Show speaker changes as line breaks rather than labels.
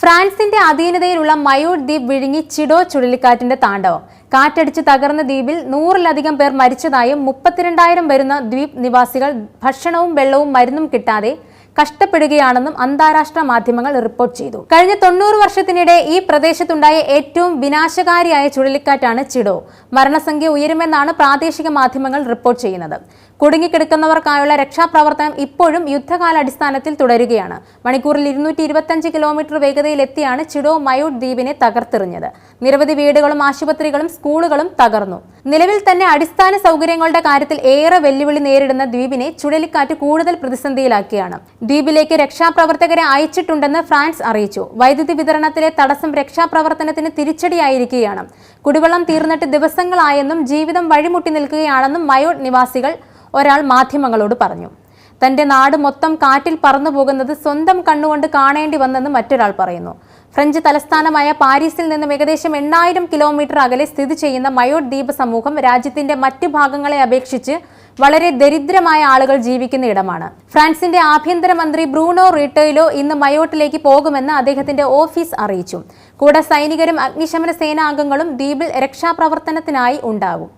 ഫ്രാൻസിന്റെ അധീനതയിലുള്ള മയൂർ ദ്വീപ് വിഴുങ്ങി ചിഡോ ചുഴലിക്കാറ്റിന്റെ താണ്ഡവം. കാറ്റടിച്ച് തകർന്ന ദ്വീപിൽ നൂറിലധികം പേർ മരിച്ചതായും മുപ്പത്തിരണ്ടായിരം വരുന്ന ദ്വീപ് നിവാസികൾ ഭക്ഷണവും വെള്ളവും മരുന്നും കിട്ടാതെ കഷ്ടപ്പെടുകയാണെന്നും അന്താരാഷ്ട്ര മാധ്യമങ്ങൾ റിപ്പോർട്ട് ചെയ്തു. കഴിഞ്ഞ തൊണ്ണൂറ് വർഷത്തിനിടെ ഈ പ്രദേശത്തുണ്ടായ ഏറ്റവും വിനാശകാരിയായ ചുഴലിക്കാറ്റാണ് ചിഡോ. മരണസംഖ്യ ഉയരുമെന്നാണ് പ്രാദേശിക മാധ്യമങ്ങൾ റിപ്പോർട്ട് ചെയ്യുന്നത്. കുടുങ്ങിക്കിടക്കുന്നവർക്കായുള്ള രക്ഷാപ്രവർത്തനം ഇപ്പോഴും യുദ്ധകാലാടിസ്ഥാനത്തിൽ തുടരുകയാണ്. മണിക്കൂറിൽ ഇരുന്നൂറ്റി ഇരുപത്തഞ്ച് കിലോമീറ്റർ വേഗതയിലെത്തിയാണ് ചിഡോ മയൂട്ട് ദ്വീപിനെ തകർത്തെറിഞ്ഞത്. നിരവധി വീടുകളും ആശുപത്രികളും സ്കൂളുകളും തകർന്നു. നിലവിൽ തന്നെ അടിസ്ഥാന സൗകര്യങ്ങളുടെ കാര്യത്തിൽ ഏറെ വെല്ലുവിളി നേരിടുന്ന ദ്വീപിനെ ചുഴലിക്കാറ്റ് കൂടുതൽ പ്രതിസന്ധിയിലാക്കിയാണ്. ദ്വീപിലേക്ക് രക്ഷാപ്രവർത്തകരെ അയച്ചിട്ടുണ്ടെന്ന് ഫ്രാൻസ് അറിയിച്ചു. വൈദ്യുതി വിതരണത്തിലെ തടസ്സം രക്ഷാപ്രവർത്തനത്തിന് തിരിച്ചടിയായിരിക്കുകയാണ്. കുടിവെള്ളം തീർന്നിട്ട് ദിവസങ്ങളായെന്നും ജീവിതം വഴിമുട്ടി നിൽക്കുകയാണെന്നും മയോട്ട് നിവാസികൾ ഒരാൾ മാധ്യമങ്ങളോട് പറഞ്ഞു. തന്റെ നാട് മൊത്തം കാറ്റിൽ പറന്നു പോകുന്നത് സ്വന്തം കണ്ണുകൊണ്ട് കാണേണ്ടി വന്നെന്ന് മറ്റൊരാൾ പറയുന്നു. ഫ്രഞ്ച് തലസ്ഥാനമായ പാരീസിൽ നിന്നും ഏകദേശം എണ്ണായിരം കിലോമീറ്റർ അകലെ സ്ഥിതി ചെയ്യുന്ന മയോട്ട് ദ്വീപ് സമൂഹം രാജ്യത്തിന്റെ മറ്റ് ഭാഗങ്ങളെ അപേക്ഷിച്ച് വളരെ ദരിദ്രമായ ആളുകൾ ജീവിക്കുന്ന ഇടമാണ്. ഫ്രാൻസിന്റെ ആഭ്യന്തരമന്ത്രി ബ്രൂണോ റിട്ടോയിലോ ഇന്ന് മയോട്ടിലേക്ക് പോകുമെന്ന് അദ്ദേഹത്തിന്റെ ഓഫീസ് അറിയിച്ചു. കൂടെ സൈനികരും അഗ്നിശമന സേനാംഗങ്ങളും ദ്വീപിൽ രക്ഷാപ്രവർത്തനത്തിനായി ഉണ്ടാകും